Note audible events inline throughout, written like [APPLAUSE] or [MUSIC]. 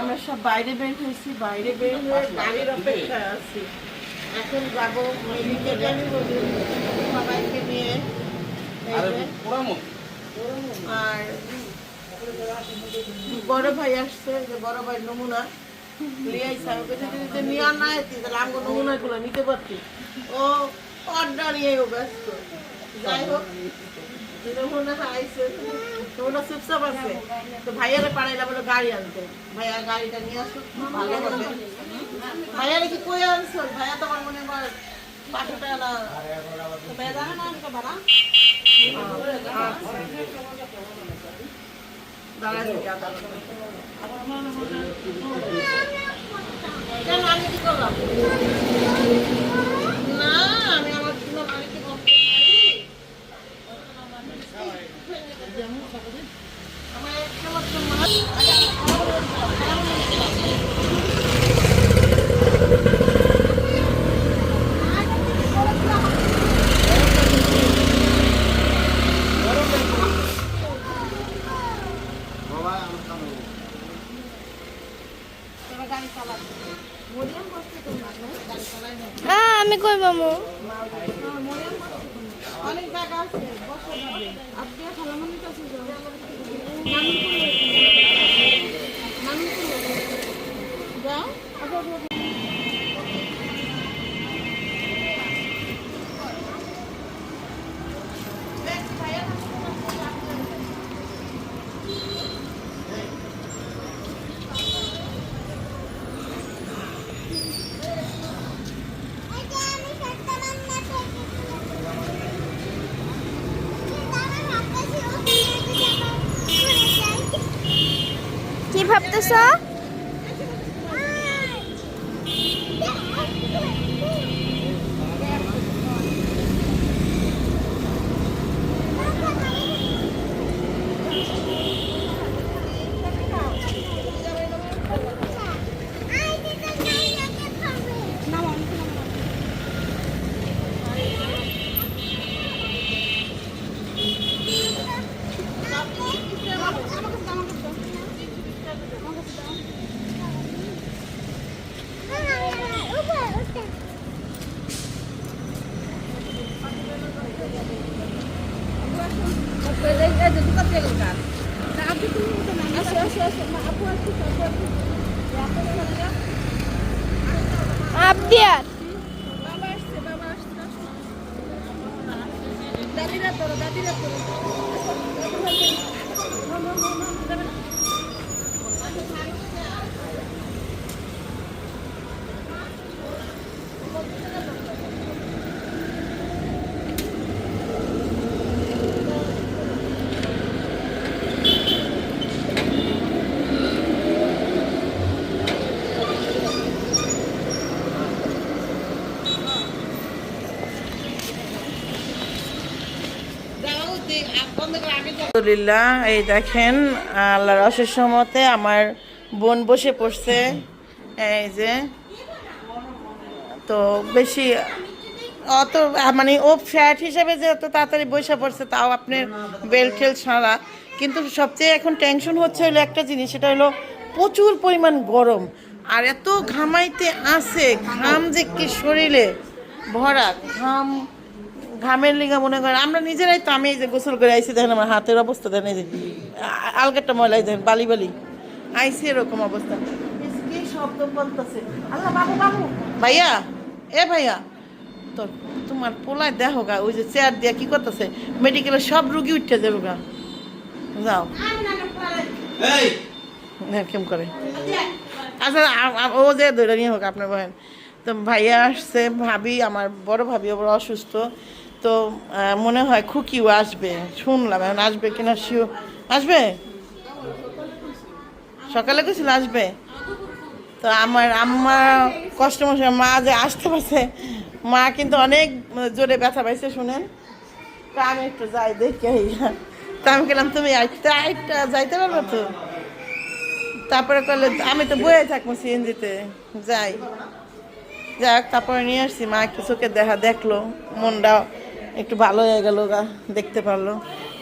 আমরা সব বাইরে বের হয়েছি বাইরে বের হয়ে গাড়ির অপেক্ষায় আছি। এখন যাব মেডিকেলে সবাইকে নিয়ে আরে বড় ভাই আসছে যে বড় ভাই নমুনা। নিয়ে আইসা কইছি যদি নিয়ে আর না আইতি তাহলে আমগো নমুনাগুলো নিতে পারতি। ও অর্ডার নিয়ে ব্যস্ত। যাই হোক চুপচাপ আছে। তো ভাইয়ারে পাড়াইলা বলে গাড়ি আনতে। ভাইয়া গাড়িটা নিয়ে আসো ভালো হবে। ভাইয়ারে কি কই আনছো? ভাইয়া তো আমার মনে হয় পাঁচশো টাকা না। ভাইয়া জানে না ভাড়া? কেন, আমি কি করলাম না আমি আমার জন্য মালিককে বলতে পারি আমার একটা মাত্র মাল হ্যাঁ আমি কই মামু? অনেক জায়গা আছে বসে আপনি Kapeleng ada jadi Abdiat. আলহামদুলিল্লাহ, এই দেখেন, আল্লাহর অশেষ মতে আমার বোন বসে পড়ছে। এই যে, তো বেশি, অত মানে ও ফ্যাট হিসেবে যে অত তাড়াতাড়ি বসে পড়ছে, তাও আপনার বেল্ট টেল ছাড়া। কিন্তু সবচেয়ে এখন টেনশন হচ্ছে হলো একটা জিনিস, সেটা হলো প্রচুর পরিমাণ গরম। আর এত ঘামাইতে আছে, ঘাম যে কি শরীরে ভরা, ঘাম ঘামের লিগা মনে করেন আমরা নিজেরাই তো আমি এই যে গোসল করে আইসি দেখেন আমার হাতের অবস্থা দেখেন এই যে আলগাটা ময়লাই দেখেন বালি বালি। আইসি এরকম অবস্থা। কি শব্দ বলতেছে? আল্লাহ বাবু বাবু। ভাইয়া এ ভাইয়া তোর তোমার পোলায় দেখো গা ওই যে চেয়ার দিয়া কি করতেছে? মেডিকেলে সব রুগী উঠতে যাবে গা। যাও। এই! হ্যাঁ, করে? আচ্ছা ও যে ধরে নিয়ে হোক আপনার বহেন। তো ভাইয়া আসছে ভাবি আমার বড় ভাবি ওর অসুস্থ। তো মনে হয় খুকিও আসবে। শুনলাম, এখন আসবে কিনা শিও আসবে? সকালে গেছিল আসবে। তো আমার আম্মা কষ্ট মা যে আসতে পারছে, মা কিন্তু অনেক জোরে ব্যথা পাইছে, শুনেন। তো আমি একটু যাই, দেখি। তা আমি গেলাম তুমি আইটা যাইতে পারবে তো? তারপরে করলে আমি তো বয়ে থাকব সিএনজিতে, যাই। যাক তারপরে নিয়ে আসছি। মা একটু চোখে দেখা দেখল মনটা একটু ভালো হয়ে গেল গা, দেখতে পারল।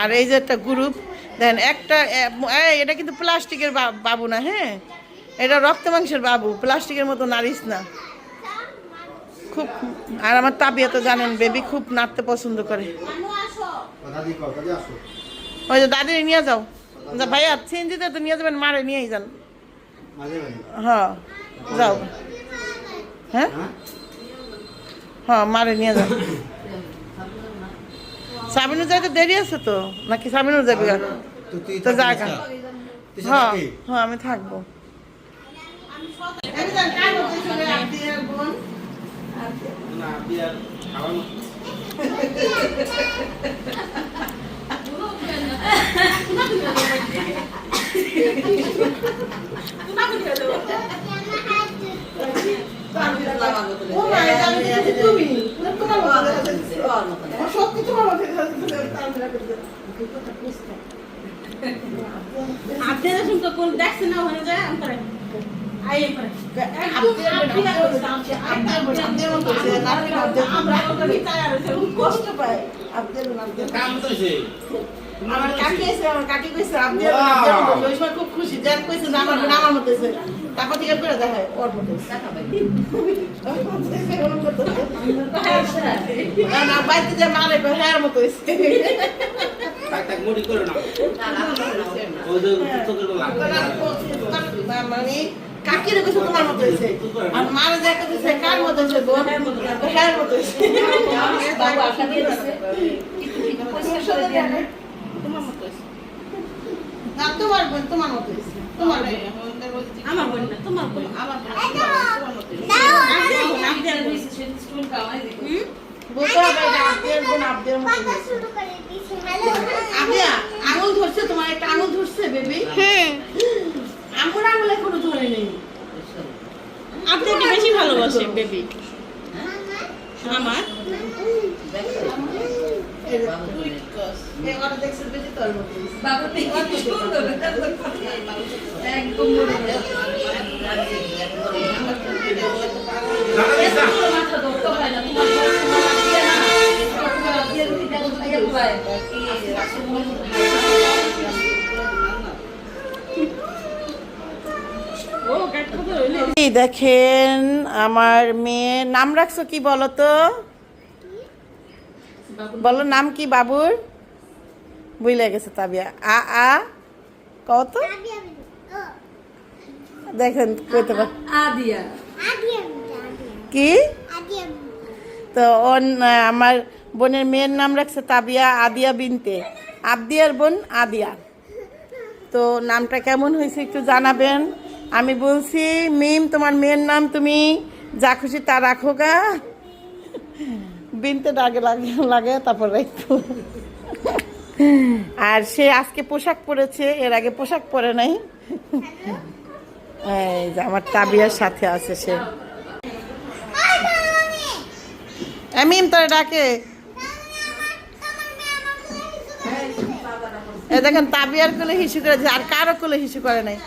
আর এই যে একটা গ্রুপ দেখেন একটা এটা কিন্তু প্লাস্টিকের বাবু না হ্যাঁ? এটা রক্ত মাংসের বাবু, প্লাস্টিকের মতো নারিস না। খুব, আর আমার তাবিয়া তো জানেন বেবি খুব নাড়তে পছন্দ করে। ওই যে দাদি নিয়ে যাও। ভাইয়া সিনজিতে তো নিয়ে যাবেন, মারে নিয়েই যান। হ্যাঁ যাও। হ্যাঁ? হ্যাঁ মারে নিয়ে যাও। সাবিনুর যাইতে দেরি আছে তো? নাকি সাবিনুর যাবে? তো তুই তো জায়গা। তুই হ্যাঁ হ্যাঁ আমি থাকব। না বিয়ার খাওয়ানো। আপনারা শুনতে কোন দেখছে না ওখানে যায় করে আমরা কষ্ট তো সে আমার কাকি এসে আমার কাকি কইছে আপনি ওই সময় খুব খুশি। যার কইছে না আমার না আমার মতো তারপর থেকে করে দেখায় ওর মতো না, না, যে মারে কয়, হ্যাঁ, মতো হইছে। তাক তাক মুড়ি করে না। ওই যে চোখের গোলা না, মানে কাকিরে কইছে তোমার মতো হইছে। আর মারে যে কইছে কার মতো হইছে গো? হ্যাঁ, মতো হইছে। বাবু আশা দিয়ে দিছে না, তোমার বোন। তোমার মতো তোমার আমার বোন না তোমার বোন বোন, আঙুল ধরছে তোমার একটা আঙুল ধরছে বেবি। আমার আঙুল এখনও ধরে নেই। আপনাকে বেশি ভালোবাসে বেবি। আমার দেখেন আমার মেয়ে নাম রাখছো কি বলো তো বলো নাম কি বাবুর? বুঝলে গেছে তাবিয়া। আ আ কত দেখেন কইতে পার। আদিয়া কি? তো ওর আমার বোনের মেয়ের নাম রাখছে তাবিয়া আদিয়া বিনতে। আবদিয়ার বোন আদিয়া। তো নামটা কেমন হয়েছে একটু জানাবেন। আমি বলছি মিম তোমার মেয়ের নাম তুমি যা খুশি তা রাখো গা। বিনতে ডাকে লাগে লাগে, তারপর রাখব আর সে আজকে পোশাক পরেছে, এর আগে পোশাক পরে নাই। এই যে আমার তাবিয়ার সাথে আছে সে। এমিম তোর ডাকে। এ দেখেন, তাবিয়ার কোলে হিসু করেছে, আর কারও কোলে হিসু করে নাই।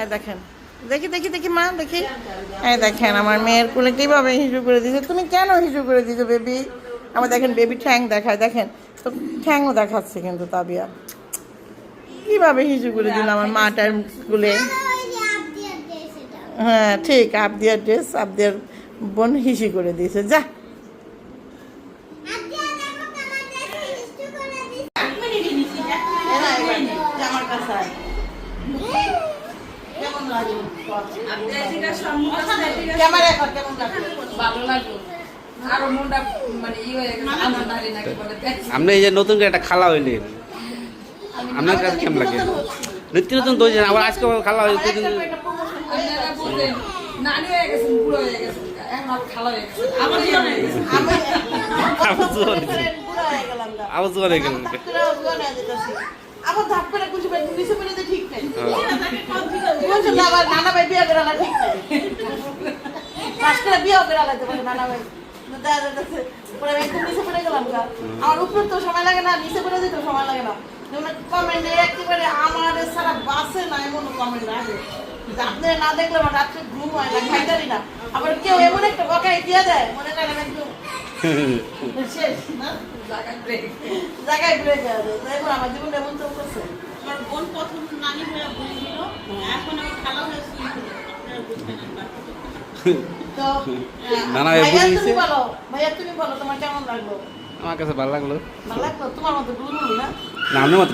এই দেখেন। দেখি দেখি দেখি, মা, দেখি। এই দেখেন, আমার মেয়ের কুলে কীভাবে হিসু করে দিয়েছে। তুমি কেন হিসু করে দিছো বেবি? আমার দেখেন, বেবি ঠ্যাং দেখায়, দেখেন। তো ঠ্যাংও দেখাচ্ছে কিন্তু তাবিয়া। কীভাবে হিসু করে দিল আমার মাটার কুলে? হ্যাঁ ঠিক, আবদিয়ার ড্রেস আবদিয়ার বোন হিসি করে দিয়েছে। যা আমার কাছে কেমন লাগে ক্যামেরা কর কেমন ভালো লাগল। আরও মনটা মানে হয়ে আপনি এই যে নতুন করে একটা খালা হইলেন আপনার কাছে কেমন লাগে? নিত্য নতুন তো আবার আজকে খালা হয়ে হয়ে হয়ে আমি আবার। বুড়া হয়ে গেলাম। আবার ধাপ করে পেট নিচে পেলে তো ঠিক নেই বলছো না আবার নানা ভাই বিয়ে করে ঠিক নেই। পাশ করে বিয়েও করে পারে নানা ভাই। পড়ে। আমার উপরে তো সময় লাগে না নিচে পড়ে যেতে সময় লাগে না। কমেন্টে একেবারে আমার সারা বাসে না এমন কমেন্ট যে না দেখলে আমার রাত্রে ঘুম হয় না খাইতারি না। আবার কেউ এমন একটা বকাই দিয়ে দেয় মনে করেন একদম শেষ না জায়গা ব্রেক জায়গায় ঘুরে যাওয়া যায় আমার জীবনটা এমন তো করছে আমার বোন প্রথম নানি হয়ে বলেছিল এখন আমি খালা হয়ে তো না, না, তুমি বলো ভাইয়া তুমি বলো তোমার কেমন লাগল আমার কাছে ভালো লাগল। ভালো লাগল তোমার মতো না না আপনার মতো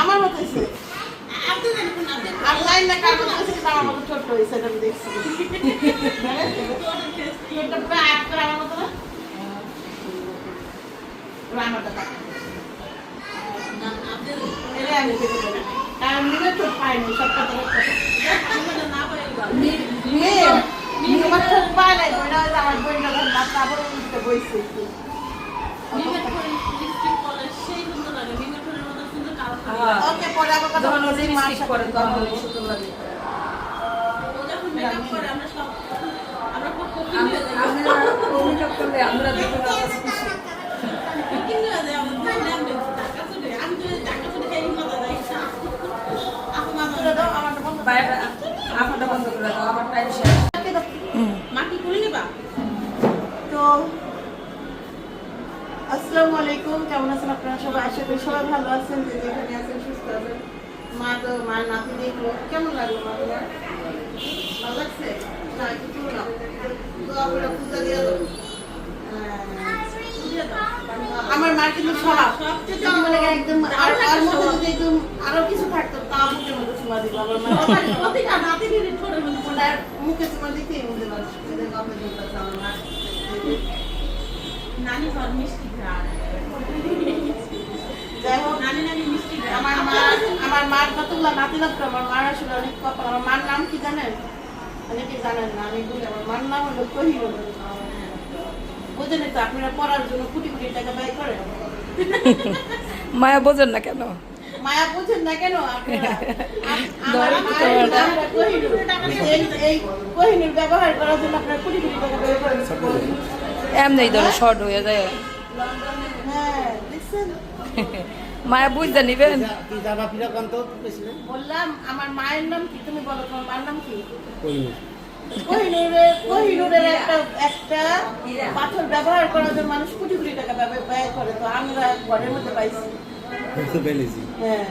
আমার মতো না আমার মতো ছোট্ট হয়েছে। এটা আমি দেখছি ছোট্ট পুরো আট করে আমার মতো না ওকে পরে আবার কথা বলছি, মার সাথে কথা বলছি। আমরা আমরা আমরা মেকআপ করলে আমরা দেখতে পাবো কিন্তু আমি তো টাকা তো খেয়ে মজা যাই আপু মা তুলে দাও, আমারটা বন্ধ করো। বাইরে আপনারটা বন্ধ করে দাও আমার টাইম শেষ মা কি নিবা? তো আসসালামু আলাইকুম। কেমন আছেন আপনারা সবাই? আশা করি সবাই ভালো আছেন যে যেখানে আছেন সুস্থ আছেন। মা তো মার নাতি দেখল। কেমন লাগল মা তোমার ভালো লাগছে? না কিছু না। তো আপনারা পূজা দিয়ে আমার মার কিন্তু স্বভাব মনে একদম আর আর মধ্যে যদি একদম আরও কিছু থাকতো তা মুখের মধ্যে চুমা দিব আমার মা প্রতিটা নাতি দিদি ছোট মধ্যে ওনার মুখে চুমা পারছে কথা বলতেছে আমার মা। নানি ঘর মিষ্টি ঘ্রাণ যাই হোক নানি নানি মিষ্টি আমার মা আমার মার কতগুলো নাতি নাতরা আমার মার আসলে অনেক কপাল। আমার মার নাম কি জানেন? অনেকে জানেন না আমি বলি আমার মার নাম হলো বুঝলেন তো আপনারা পড়ার জন্য কোটি কোটি টাকা ব্যয় করেন। মায়া বোঝেন না কেন? মায়া বুঝেন না কেন? আপনারা আম- [LAUGHS] আমার মায়ের নাম কোহিনুর। এই এই কোহিনুর ব্যবহার করার জন্য আপনারা কোটি কোটি টাকা ব্যয় করেন। এমনি ধরো শর্ট হয়ে যায়। হ্যাঁ [LAUGHS] মায়া বুঝতে নিবেন? বললাম আমার মায়ের নাম কি? তুমি বলো তোমার মায়ের নাম কি? কোহিনুরের কোহিনুরের একটা একটা পাথর ব্যবহার করার জন্য মানুষ কোটি কোটি টাকা ব্যয়- ব্যয় করে। তো আমরা ঘরের মধ্যে পাইছি। হ্যাঁ।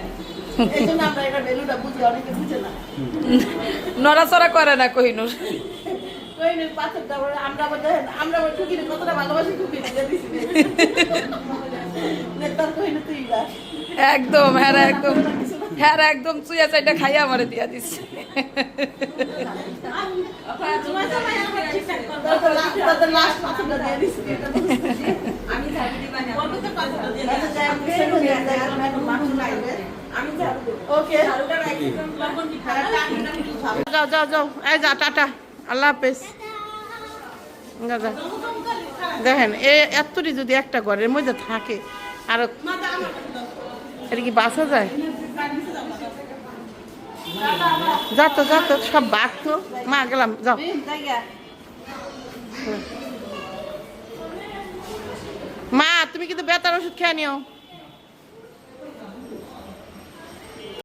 নড়াচড়া করে না কহিনুর। কোহিনুর পাথর আমরা আমরা আবার কতটা ভালোবাসি টুকি দিয়ে দিছি। [LAUGHS] নেতার কোহিনুর তুই যা। একদম হ্যাঁ একদম। হ্যাঁ একদম চুয়া চাইটা খাইয়া আমারে দিয়া দিচ্ছে যাও যাও যাও। এই যা, টাটা। আল্লাহ হাফেজ। যা দেখেন, এ এতটি যদি একটা ঘরের মধ্যে থাকে, আর এটা কি বাসা যায়? যা তো যা তো সব বাঘ তো। মা, গেলাম, যাও। মা, তুমি কিন্তু বেতার ওষুধ খেয়ে নিও।